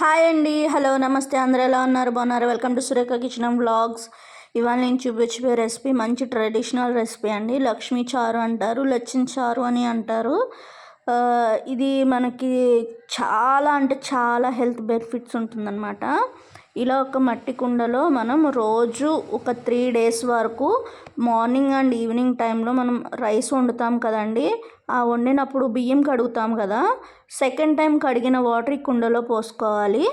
Hi అండి. Hello నమస్తే. అందరూ ఎలా ఉన్నారు? బాగున్నారు? Welcome to Surekha kitchen vlogs. ఇవాళ నేను చూపించే రెసిపీ మంచి ట్రెడిషనల్ రెసిపీ అండి. లక్ష్మీ చారు అంటారు లచ్చిన చారు అని అంటారు. ఇది మనకి చాలా అంటే చాలా హెల్త్ బెనిఫిట్స్ ఉంటుందన్నమాట. ఇలా ఒక మట్టి కుండలో మనం రోజు ఒక త్రీ డేస్ వరకు మార్నింగ్ అండ్ ఈవినింగ్ టైంలో మనం రైస్ వండుతాం కదండి. ఆ వండినప్పుడు బియ్యం కడుగుతాం కదా. సెకండ్ టైం కడిగిన వాటర్ ఈ కుండలో పోసుకోవాలి.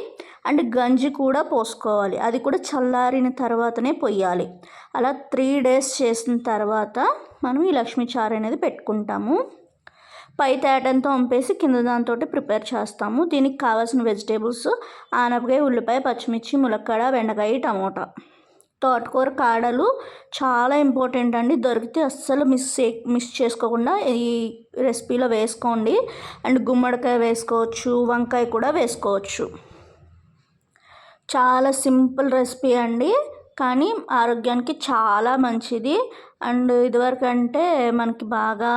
అండ్ గంజి కూడా పోసుకోవాలి. అది కూడా చల్లారిన తర్వాతనే పొయ్యాలి. అలా త్రీ డేస్ చేసిన తర్వాత మనం ఈ లక్ష్మీచారు అనేది పెట్టుకుంటాము. పై తేటంతో వంపేసి కింద దాంతో ప్రిపేర్ చేస్తాము. దీనికి కావాల్సిన వెజిటేబుల్స్ ఆనపకాయ ఉల్లిపాయ పచ్చిమిర్చి ములక్కాడ బెండకాయ టమోటా. తోటకూర కాడలు చాలా ఇంపార్టెంట్ అండి. దొరికితే అస్సలు మిస్ చే మిస్ చేసుకోకుండా ఈ రెసిపీలో వేసుకోండి. అండ్ గుమ్మడికాయ వేసుకోవచ్చు వంకాయ కూడా వేసుకోవచ్చు. చాలా సింపుల్ రెసిపీ అండి. కానీ ఆరోగ్యానికి చాలా మంచిది. అండ్ ఇదివరకంటే మనకి బాగా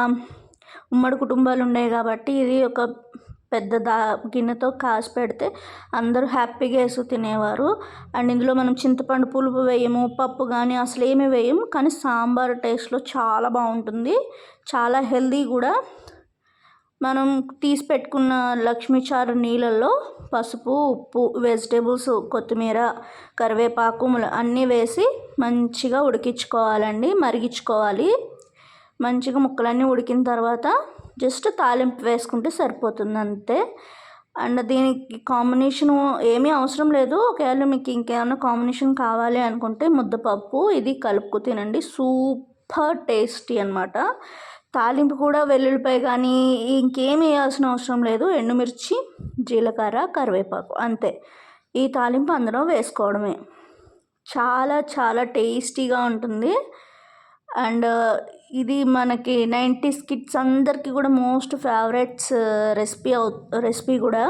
ఉమ్మడి కుటుంబాలు ఉండేవి కాబట్టి ఇది ఒక పెద్ద దా గిన్నెతో కాసి పెడితే అందరూ హ్యాపీగా వేసి తినేవారు. అండ్ ఇందులో మనం చింతపండు పులుపు వేయము పప్పు కానీ అసలు ఏమి వేయము కానీ సాంబార్ టేస్ట్లో చాలా బాగుంటుంది. చాలా హెల్దీ కూడా. మనం తీసి పెట్టుకున్న లక్ష్మీచారు నీళ్ళల్లో పసుపు ఉప్పు వెజిటేబుల్స్ కొత్తిమీర కరివేపాకు అన్నీ వేసి మంచిగా ఉడికించుకోవాలండి మరిగించుకోవాలి. మంచిగా ముక్కలన్నీ ఉడికిన తర్వాత జస్ట్ తాలింపు వేసుకుంటే సరిపోతుంది అంతే అండ్ దీనికి కాంబినేషను ఏమీ అవసరం లేదు. ఒకవేళ మీకు ఇంకేమైనా కాంబినేషన్ కావాలి అనుకుంటే ముద్దపప్పు ఇది కలుపుకు తినండి. సూపర్ టేస్టీ అనమాట తాలింపు కూడా వెల్లుల్లిపాయ కానీ ఇంకేం వేయాల్సిన అవసరం లేదు. ఎండుమిర్చి జీలకర్ర కరివేపాకు అంతే. ఈ తాలింపు అందులో వేసుకోవడమే. చాలా చాలా టేస్టీగా ఉంటుంది. అండ్ ఇది మనకి నైంటీస్ కిడ్స్ అందరికీ కూడా మోస్ట్ ఫేవరెట్స్ రెసిపీ అవు రెసిపీ కూడా.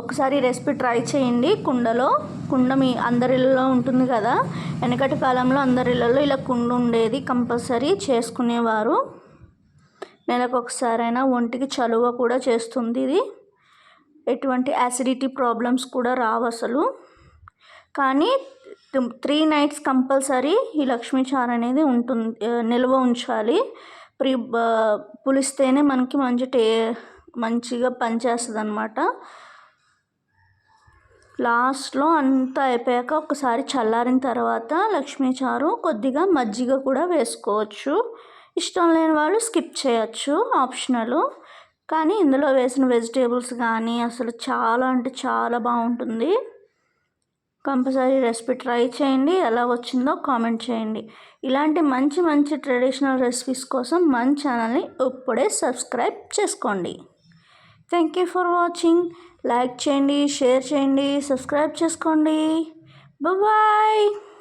ఒకసారి రెసిపీ ట్రై చేయండి కుండలో. కుండ మీ అందరిళ్ళలో ఉంటుంది కదా. వెనకటి కాలంలో అందరిళ్ళలో ఇలా కుండ ఉండేది కంపల్సరీ చేసుకునేవారు. నెలకు ఒకసారైనా ఒంటికి చలువ కూడా చేస్తుంది ఇది. ఎటువంటి యాసిడిటీ ప్రాబ్లమ్స్ కూడా రావు అసలు. కానీ త్రీ నైట్స్ కంపల్సరీ ఈ లక్ష్మీ చారు అనేది ఉంటుంది నిల్వ ఉంచాలి. ప్రి పులిస్తేనే మనకి మంచి టే మంచిగా పనిచేస్తుంది అనమాట లాస్ట్లో అంతా అయిపోయాక ఒకసారి చల్లారిన తర్వాత లక్ష్మీ చారు కొద్దిగా మజ్జిగ కూడా వేసుకోవచ్చు. ఇష్టం లేని వాళ్ళు స్కిప్ చేయొచ్చు ఆప్షనల్. కానీ ఇందులో వేసిన వెజిటేబుల్స్ కానీ అసలు చాలా అంటే చాలా బాగుంటుంది. కంపల్సరీ రెసిపీ ట్రై చేయండి. ఎలా వచ్చిందో కామెంట్ చేయండి. ఇలాంటి మంచి మంచి ట్రెడిషనల్ రెసిపీస్ కోసం మన ఛానల్ని ఇప్పుడే సబ్స్క్రైబ్ చేసుకోండి. Thank you for watching. Like చేయండి షేర్ చేయండి సబ్స్క్రైబ్ చేసుకోండి. బాయ్